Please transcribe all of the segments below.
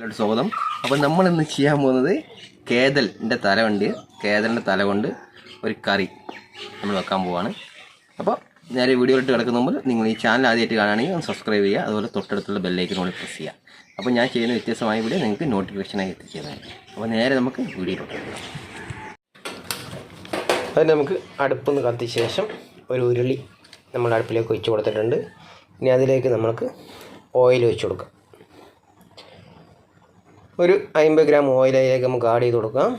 എല്ലാവരും സ്വാഗതം. അപ്പോൾ നമ്മൾ ഇന്ന് ചെയ്യാൻ പോകുന്നത് കേതലിന്റെ തല കൊണ്ട് കേതലിന്റെ തല കൊണ്ട് ഒരു കറി നമ്മൾ വെക്കാൻ പോവാണ്. അപ്പോൾ നേരെ ഇട്ട് കിടക്കുന്ന മുമ്പ് നിങ്ങൾ ഈ ചാനൽ ആദ്യമായിട്ട് കാണുകയാണെങ്കിൽ ഒന്ന് സബ്സ്ക്രൈബ് ചെയ്യുക അതുപോലെ തൊട്ടടുത്തുള്ള ബെല്ലൈക്കൻ കൂടി പ്രസ് ചെയ്യുക. അപ്പോൾ ഞാൻ ചെയ്യുന്ന വ്യത്യസ്തമായ വീഡിയോ നിങ്ങൾക്ക് നോട്ടിഫിക്കേഷനായി എത്തിച്ചേരുന്നതാണ് അപ്പോൾ നേരെ നമുക്ക് വീഡിയോ അതിന് നമുക്ക് അടുപ്പൊന്ന് കത്തിയ ശേഷം ഒരു ഉരുളി നമ്മൾ അടുപ്പിലേക്ക് ഒഴിച്ചു കൊടുത്തിട്ടുണ്ട്. ഇനി അതിലേക്ക് നമുക്ക് ഓയിൽ ഒഴിച്ചു കൊടുക്കാം. ഒരു അമ്പത് ഗ്രാം ഓയിൽ അതിലേക്ക് നമുക്ക് ആഡ് ചെയ്ത് കൊടുക്കാം.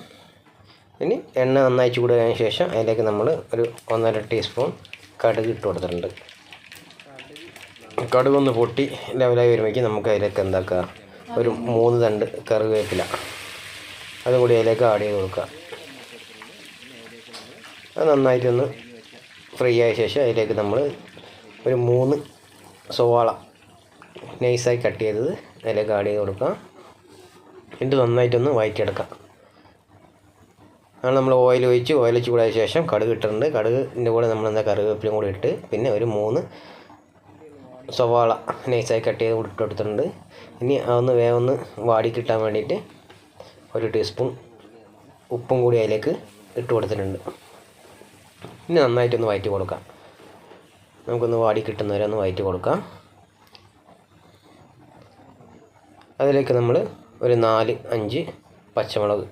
ഇനി എണ്ണ നന്നായി ചൂടായതിനു ശേഷം അതിലേക്ക് നമ്മൾ ഒരു ഒന്നര ടീസ്പൂൺ കടുക് ഇട്ട് കൊടുത്തിട്ടുണ്ട്. കടുക് ഒന്ന് പൊട്ടി ലെവലായി വരുമ്പോഴേക്കും നമുക്ക് അതിലേക്ക് എന്താക്കുക ഒരു മൂന്ന് തണ്ട് കറിവേപ്പില. അതും കൂടി അതിലേക്ക് ആഡ് ചെയ്ത് കൊടുക്കുക അത് നന്നായിട്ടൊന്ന് ഫ്രൈ ആയ ശേഷം അതിലേക്ക് നമ്മൾ ഒരു മൂന്ന് സവാള നൈസായി കട്ട് ചെയ്തത് അതിലേക്ക് ആഡ് ചെയ്ത് കൊടുക്കാം. എന്നിട്ട് നന്നായിട്ടൊന്ന് വഴറ്റിയെടുക്കാം അങ്ങനെ നമ്മൾ ഓയിൽ ഒഴിച്ച് ഓയിൽ ചൂടായ ശേഷം കടുക് ഇട്ടിട്ടുണ്ട്. കടുകിന്റെ കൂടെ നമ്മൾ എന്താ കറിവേപ്പിലും കൂടി ഇട്ട് പിന്നെ ഒരു മൂന്ന് സവാള നൈസായി കട്ട് ചെയ്ത് ഇട്ട് കൊടുത്തിട്ടുണ്ട്. ഇനി അതൊന്ന് വേഗം ഒന്ന് വാടി കിട്ടാൻ വേണ്ടിയിട്ട് ഒരു ടീസ്പൂൺ ഉപ്പും കൂടി അതിലേക്ക് ഇട്ട് കൊടുത്തിട്ടുണ്ട്. ഇനി നന്നായിട്ടൊന്ന് വയറ്റി കൊടുക്കാം. നമുക്കൊന്ന് വാടി കിട്ടുന്നവരെ ഒന്ന് വയറ്റി കൊടുക്കാം. അതിലേക്ക് നമ്മൾ ഒരു നാല് അഞ്ച് പച്ചമുളക്.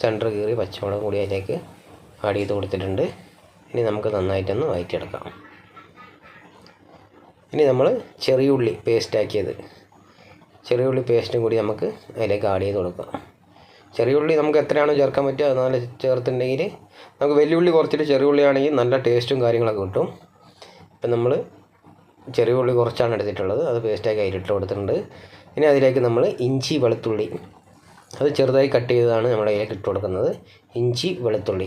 സെന്റർ കീറി പച്ചമുളകും കൂടി അതിലേക്ക് ആഡ് ചെയ്ത് കൊടുത്തിട്ടുണ്ട്. ഇനി നമുക്ക് നന്നായിട്ടൊന്ന് വഴറ്റിയെടുക്കാം ഇനി നമ്മൾ ചെറിയ ഉള്ളി പേസ്റ്റ് ആക്കിയത്. ചെറിയ ഉള്ളി പേസ്റ്റും കൂടി നമുക്ക് അതിലേക്ക് ആഡ് ചെയ്ത് കൊടുക്കാം. ചെറിയ ഉള്ളി നമുക്ക് എത്രയാണോ ചേർക്കാൻ പറ്റുക നല്ല ചേർത്തുണ്ടെങ്കിൽ നമുക്ക് വലിയുള്ളി കുറച്ചിട്ട് ചെറിയ ഉള്ളി ആണെങ്കിൽ നല്ല ടേസ്റ്റും കാര്യങ്ങളൊക്കെ കിട്ടും. ഇപ്പം നമ്മൾ ചെറിയ ഉള്ളി കുറച്ചാണ് എടുത്തിട്ടുള്ളത്. അത് പേസ്റ്റാക്കി അതിലിട്ട് കൊടുത്തിട്ടുണ്ട്. ഇനി അതിലേക്ക് നമ്മൾ ഇഞ്ചി വെളുത്തുള്ളി. അത് ചെറുതായി കട്ട് ചെയ്തതാണ് നമ്മൾ അതിലേക്ക് ഇട്ട് കൊടുക്കുന്നത്. ഇഞ്ചി വെളുത്തുള്ളി.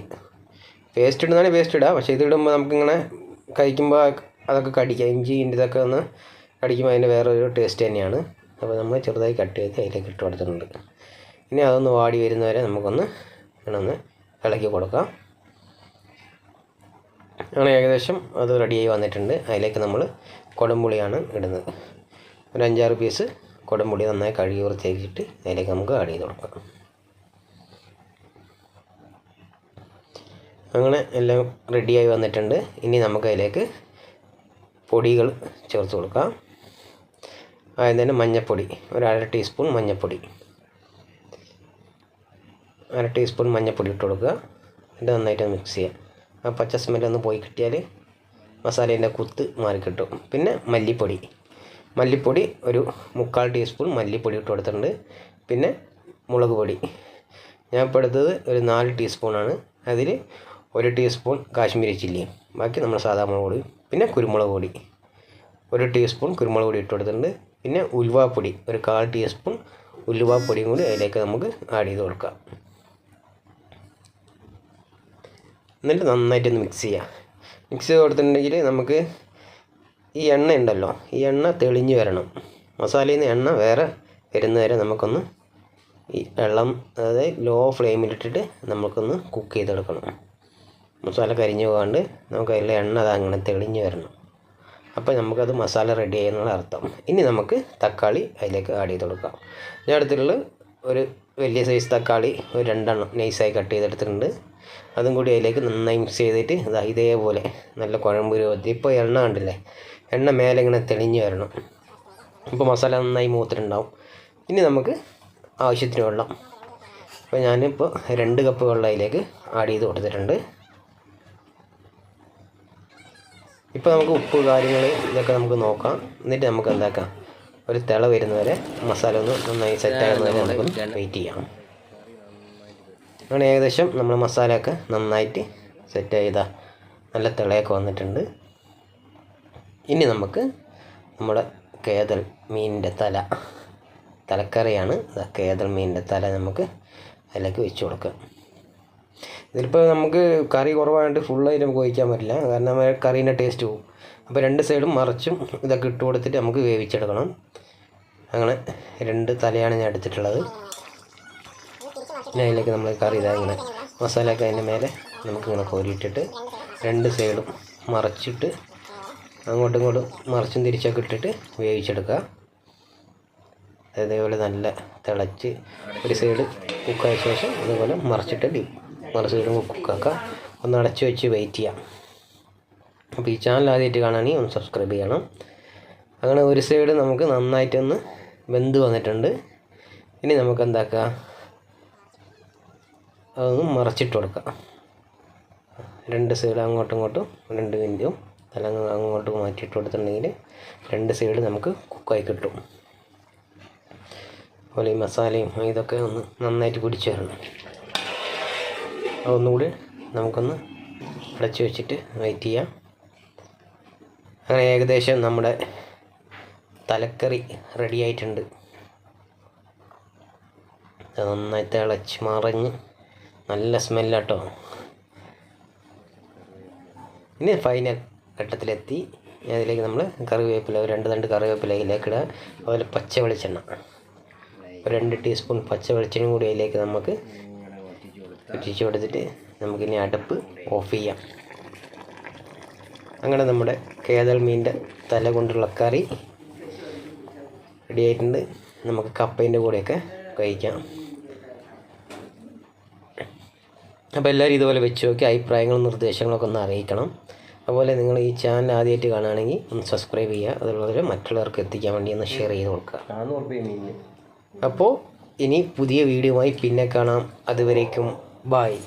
പേസ്റ്റ് ഇടുന്നതാണ് പേസ്റ്റ് ഇടുക പക്ഷേ ഇതിടുമ്പോൾ നമുക്കിങ്ങനെ കഴിക്കുമ്പോൾ അതൊക്കെ കടിക്കുക ഇഞ്ചിന്റെ ഇതൊക്കെ ഒന്ന് കടിക്കുമ്പോൾ അതിന്റെ വേറൊരു ടേസ്റ്റ് തന്നെയാണ്. അപ്പോൾ നമ്മൾ ചെറുതായി കട്ട് ചെയ്ത് അതിലേക്ക് ഇട്ട് കൊടുത്തിട്ടുണ്ട്. ഇനി അതൊന്ന് വാടി വരുന്നവരെ നമുക്കൊന്ന് ഒന്ന് ഇളക്കി കൊടുക്കാം. അങ്ങനെ ഏകദേശം അത് റെഡിയായി വന്നിട്ടുണ്ട്. അതിലേക്ക് നമ്മൾ കുടംപുളിയാണ് ഇടുന്നത്. ഒരു അഞ്ചാറ് പീസ് കുടംപുളി നന്നായി കഴുകി വൃത്തിയാക്കിയിട്ട് അതിലേക്ക് നമുക്ക് ആഡ് ചെയ്ത് കൊടുക്കാം. അങ്ങനെ എല്ലാം റെഡിയായി വന്നിട്ടുണ്ട്. ഇനി നമുക്ക് അതിലേക്ക് പൊടികൾ ചേർത്ത് കൊടുക്കാം. ആദ്യം തന്നെ മഞ്ഞപ്പൊടി ഒരു അര ടീസ്പൂൺ മഞ്ഞൾപ്പൊടി അര ടീസ്പൂൺ മഞ്ഞൾപ്പൊടി ഇട്ട് കൊടുക്കുക. ഇത് നന്നായിട്ട് മിക്സ് ചെയ്യുക ആ പച്ച സ്മെല്ലൊന്ന് പോയി കിട്ടിയാൽ മസാലേന്റെ കുത്ത് മാറിക്കിട്ടും. പിന്നെ മല്ലിപ്പൊടി. മല്ലിപ്പൊടി ഒരു മുക്കാൽ ടീസ്പൂൺ മല്ലിപ്പൊടി ഇട്ട് കൊടുത്തിട്ടുണ്ട്. പിന്നെ മുളക് പൊടി. ഞാൻ ഇപ്പോൾ എടുത്തത് ഒരു നാല് ടീസ്പൂണാണ്. അതിൽ ഒരു ടീസ്പൂൺ കാശ്മീരി ചില്ലി. ബാക്കി നമ്മൾ സാധാ മുളക് പൊടി പിന്നെ കുരുമുളക് പൊടി. ഒരു ടീസ്പൂൺ കുരുമുളക് പൊടി ഇട്ട് കൊടുത്തിട്ടുണ്ട്. പിന്നെ ഉലുവാപ്പൊടി ഒരു കാൽ ടീസ്പൂൺ ഉലുവാപ്പൊടിയും കൂടി അതിലേക്ക് നമുക്ക് ആഡ് ചെയ്ത് കൊടുക്കാം. എന്നിട്ട് നന്നായിട്ടൊന്ന് മിക്സ് ചെയ്യാം. മിക്സ് ചെയ്ത് കൊടുത്തിട്ടുണ്ടെങ്കിൽ നമുക്ക് ഈ എണ്ണ ഉണ്ടല്ലോ ഈ എണ്ണ തെളിഞ്ഞു വരണം. മസാലയിൽ നിന്ന് എണ്ണ വേറെ വരുന്നവരെ നമുക്കൊന്ന് ഈ വെള്ളം അതായത് ലോ ഫ്ലെയിമിലിട്ടിട്ട് നമുക്കൊന്ന് കുക്ക് ചെയ്തെടുക്കണം. മസാല കരിഞ്ഞു പോകാണ്ട് നമുക്ക് അതിലെ എണ്ണ അത് അങ്ങനെ തെളിഞ്ഞു വരണം. അപ്പോൾ നമുക്കത് മസാല റെഡി ആയെന്നുള്ള അർത്ഥം. ഇനി നമുക്ക് തക്കാളി അതിലേക്ക് ആഡ് ചെയ്ത് കൊടുക്കാം. ഞാൻ അടുത്തുള്ള ഒരു വലിയ സൈസ് തക്കാളി ഒരു രണ്ടെണ്ണം നൈസായി കട്ട് ചെയ്തെടുത്തിട്ടുണ്ട്. അതും കൂടി അതിലേക്ക് നന്നായി മിക്സ് ചെയ്തിട്ട് ഇതാ ഇതേപോലെ നല്ല കുഴമ്പ് രൂപത്തിൽ ഇപ്പോൾ എണ്ണ കണ്ടില്ലേ എണ്ണ മേലെ ഇങ്ങനെ തെളിഞ്ഞ് വരണം. ഇപ്പോൾ മസാല നന്നായി മൂത്തിട്ടുണ്ടാവും. ഇനി നമുക്ക് ആവശ്യത്തിന് വെള്ളം. അപ്പോൾ ഞാനിപ്പോൾ രണ്ട് കപ്പ് വെള്ളം അതിലേക്ക് ആഡ് ചെയ്ത് കൊടുത്തിട്ടുണ്ട്. ഇപ്പോൾ നമുക്ക് ഉപ്പ് കാര്യങ്ങൾ ഇതൊക്കെ നമുക്ക് നോക്കാം. എന്നിട്ട് നമുക്ക് എന്താക്കാം? ഒരു തിള വരുന്നവരെ മസാല ഒന്ന് നന്നായി സെറ്റ് ആകുന്നവരെ നമുക്ക് വെയിറ്റ് ചെയ്യാം. അങ്ങനെ ഏകദേശം നമ്മുടെ മസാലയൊക്കെ നന്നായിട്ട് സെറ്റ് ചെയ്താൽ നല്ല തിളയൊക്കെ വന്നിട്ടുണ്ട്. ഇനി നമുക്ക് നമ്മുടെ കേതൽ മീനിന്റെ തല തലക്കറിയാണ്. കേതൽ മീനിന്റെ തല നമുക്ക് അതിലേക്ക് വെച്ച് കൊടുക്കാം. ഇതിലിപ്പോൾ നമുക്ക് കറി കുറവായതുകൊണ്ട് ഫുള്ളായിട്ട് നമുക്ക് ഒഴിക്കാൻ പറ്റില്ല. കാരണം കറീന്റെ ടേസ്റ്റ് പോകും അപ്പോൾ രണ്ട് സൈഡും മറിച്ചും ഇതൊക്കെ ഇട്ട് കൊടുത്തിട്ട് നമുക്ക് വേവിച്ചെടുക്കണം. അങ്ങനെ രണ്ട് തലയാണ് ഞാൻ എടുത്തിട്ടുള്ളത്. പിന്നെ അതിലേക്ക് നമ്മൾ കറി ഇതാ ഇങ്ങനെ മസാലയൊക്കെ അതിന്റെ മേലെ നമുക്കിങ്ങനെ കോരിയിട്ടിട്ട് രണ്ട് സൈഡും മറച്ചിട്ട് അങ്ങോട്ടും ഇങ്ങോട്ടും മറിച്ചും തിരിച്ചൊക്കെ ഇട്ടിട്ട് വേവിച്ചെടുക്കുക. അതേപോലെ നല്ല തിളച്ച് ഒരു സൈഡ് കുക്കായ ശേഷം അതുപോലെ മറിച്ചിട്ട് മറിച്ച് മറു സൈഡും കുക്കാക്കുക ഒന്ന് അടച്ച് വെച്ച് വെയിറ്റ് ചെയ്യാം. അപ്പോൾ ഈ ചാനൽ ആദ്യമായിട്ട് കാണുകയാണെങ്കിൽ ഒന്ന് സബ്സ്ക്രൈബ് ചെയ്യണം. അങ്ങനെ ഒരു സൈഡ് നമുക്ക് നന്നായിട്ടൊന്ന് വെന്ത് വന്നിട്ടുണ്ട്. ഇനി നമുക്ക് എന്താക്കുക? അതൊന്ന് മറച്ചിട്ട് കൊടുക്കാം. രണ്ട് സൈഡ് അങ്ങോട്ടും ഇങ്ങോട്ടും രണ്ട് മിനിറ്റും. അങ്ങോട്ട് മാറ്റിയിട്ട് കൊടുത്തിട്ടുണ്ടെങ്കിൽ രണ്ട് സൈഡ് നമുക്ക് കുക്കായി കിട്ടും. അതുപോലെ ഈ മസാലയും ഇതൊക്കെ ഒന്ന് നന്നായിട്ട് പിടിച്ചു വരണം. അതൊന്നുകൂടി നമുക്കൊന്ന് അടച്ചു വെച്ചിട്ട് വെയിറ്റ് ചെയ്യാം. അങ്ങനെ ഏകദേശം നമ്മുടെ തലക്കറി റെഡി ആയിട്ടുണ്ട്. നന്നായി തിളച്ച് മറിഞ്ഞ് നല്ല സ്മെല്ലാട്ടോ ഇനി ഫൈനൽ ഘട്ടത്തിലെത്തി. അതിലേക്ക് നമ്മൾ കറിവേപ്പില ഒരു രണ്ട് കറിവേപ്പില അതിലേക്ക് ഇടുക അതുപോലെ പച്ച വെളിച്ചെണ്ണ. ഒരു രണ്ട് ടീസ്പൂൺ പച്ച വെളിച്ചെണ്ണ കൂടി അതിലേക്ക് നമുക്ക് ഒറ്റിച്ച് കൊടുത്തിട്ട് നമുക്കിനി അടുപ്പ് ഓഫ് ചെയ്യാം. അങ്ങനെ നമ്മുടെ കേതൽ മീന്റെ തല കൊണ്ടുള്ള കറി റെഡിയായിട്ടുണ്ട് നമുക്ക് കപ്പേന്റെ കൂടെയൊക്കെ കഴിക്കാം. അപ്പോൾ എല്ലാവരും ഇതുപോലെ വെച്ച് നോക്കി. അഭിപ്രായങ്ങളും നിർദ്ദേശങ്ങളൊക്കെ ഒന്ന് അറിയിക്കണം. അതുപോലെ നിങ്ങൾ ഈ ചാനൽ ആദ്യമായിട്ട് കാണുകയാണെങ്കിൽ ഒന്ന് സബ്സ്ക്രൈബ് ചെയ്യുക. അതുപോലെ മറ്റുള്ളവർക്ക് എത്തിക്കാൻ വേണ്ടി ഒന്ന് ഷെയർ ചെയ്ത് കൊടുക്കുക. അപ്പോൾ ഇനി പുതിയ വീഡിയോയുമായി പിന്നെ കാണാം. അതുവരേക്കും ബായ്